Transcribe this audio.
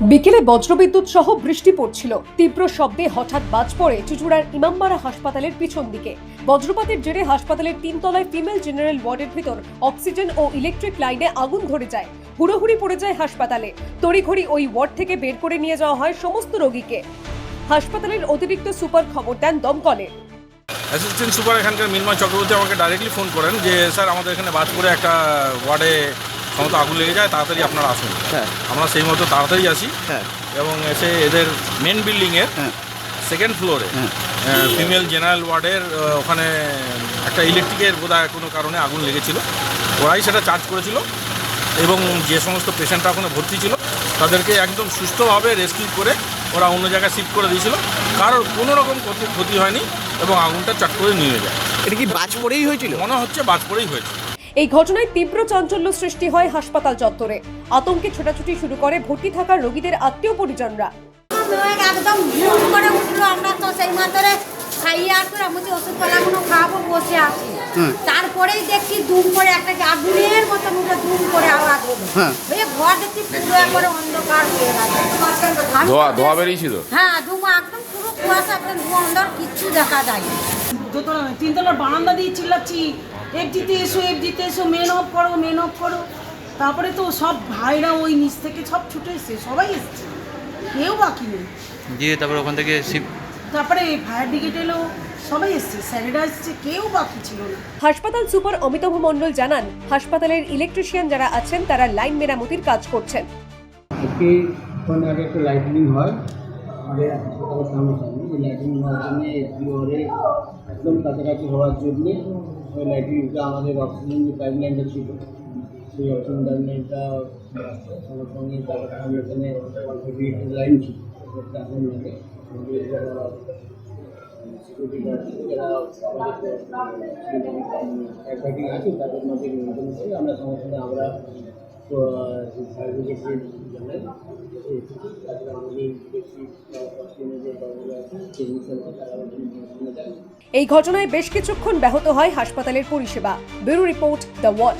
বিকেলে বজ্রবিদ্যুৎ সহ বৃষ্টি পড়ছিল। তীব্র শব্দে হঠাৎ বাজ পড়ে চুচুড়ার ইমামবাড়া হাসপাতালের পিছন দিকে। বজ্রপাতের জেরে হাসপাতালের তিনতলায় ফিমেল জেনারেল ওয়ার্ডের ভিতর অক্সিজেন ও ইলেকট্রিক লাইনে আগুন ধরে যায়। হুড়োহুড়ি পড়ে যায় হাসপাতালে। তড়িঘড়ি ওই ওয়ার্ড থেকে বের করে নিয়ে যাওয়া হয় সমস্ত রোগীকে। হাসপাতালের অতিরিক্ত সুপার খবর দেন দমকলে অ্যাসিস্ট্যান্ট সুপার এখানকার মিনময় চক্রবর্তী আমাকে ডাইরেক্টলি ফোন করেন যে, স্যার, আমাদের এখানে বাজ করে একটা ওয়ার্ডে সমস্ত আগুন লেগে যায় তাড়াতাড়ি আপনারা আসুন। হ্যাঁ। আমরা সেই মতো তাড়াতাড়ি আসি হ্যাঁ। এবং এসে এদের মেন বিল্ডিংয়ের সেকেন্ড ফ্লোরে। ফিমেল জেনারেল ওয়ার্ডের ওখানে একটা ইলেকট্রিকের বোধহয় কোনো কারণে আগুন লেগেছিল। ওরাই সেটা চার্জ করেছিল এবং যে সমস্ত পেশেন্টরা ওখানে ভর্তি ছিল তাদেরকে একদম সুস্থভাবে রেস্কিউ করে ওরা অন্য জায়গায় শিফট করে দিয়েছিল। কারোর কোনো রকম ক্ষতি ক্ষতি হয়নি এবং আগুনটা চাট করে নিয়ে যায়। এটা কি বাজ পড়েই হয়েছিল? মনে হচ্ছে বাজ পড়েই হয়েছে। এই ঘটনায় তীব্র চাঞ্চল্য সৃষ্টি হয় হাসপাতাল চত্বরে। আতঙ্কে ছোটাছুটি শুরু করে ভর্তি থাকা রোগীদের আত্মীয় পরিজনরা মেঘ একদম ঘুম করে উঠল আমরা তো সেই মাত্রে খাইয়ে আসলে আমি যে ওষুধ পালাগুলো খাব বসে আছি। তারপরেই দেখছি দুম করে একটা কি আগুনের মতো মুখে দুম করে আওয়াজ হলো। হ্যাঁ। ঘর দেখছি পুরো একবারে অন্ধকার হয়ে গেছে। ধোয়া ধোয়া বেরিয়েছিল হ্যাঁ ধুমা একদম পুরো কুয়াশা একদম ধোঁয়া অন্ধকার কিচ্ছু দেখা যায় দোতলা তিনতলার বারান্দা দিয়ে চিল্লাচ্ছি। এফজিতে এসো এফজিতে এসো মেন অফ করো মেন অফ করো। তারপরে তো সব ভাইরা ওই নিচ থেকে সব ছুটে এসছে সবাই এসছে। কেউ বাকি নেই। দিয়ে তারপর ওখান থেকে তারপরে ফায়ার ব্রিগেড এলো সবাই এসছে স্যারেরা এসছে কেউ বাকি ছিল না। হাসপাতাল সুপার অমিতাভ মণ্ডল জানান হাসপাতালের ইলেকট্রিশিয়ান যারা আছেন তারা লাইন মেরামতির কাজ করছেন। একটি ওখানে আগে একটা লাইটিনিং হয়। আমাদের হাসপাতালের সামনাসামনি এই লাইটিনিং হওয়ার জন্য এসডিওরে একদম কাছাকাছি হওয়ার জন্যে ওই লাইটিনিংটা আমাদের অক্সিজেন যে পাইপ লাইনটা ছিল সেই অক্সিজেন পাইপ লাইনটা সঙ্গে সঙ্গে তারপরে আমাদের এখানে হেভি একটা লাইন ছিল একটা আগুন লাগে আমাদের যারা সিকিউরিটি গার্ড ছিল যারা আমাদের ফাইটিং আছে তাদের মধ্যে নিয়ন্ত্রণ করে আমরা সঙ্গে সঙ্গে আমরা এই ঘটনায় বেশ কিছুক্ষণ ব্যাহত হয় হাসপাতালের পরিষেবা। Bureau report the wall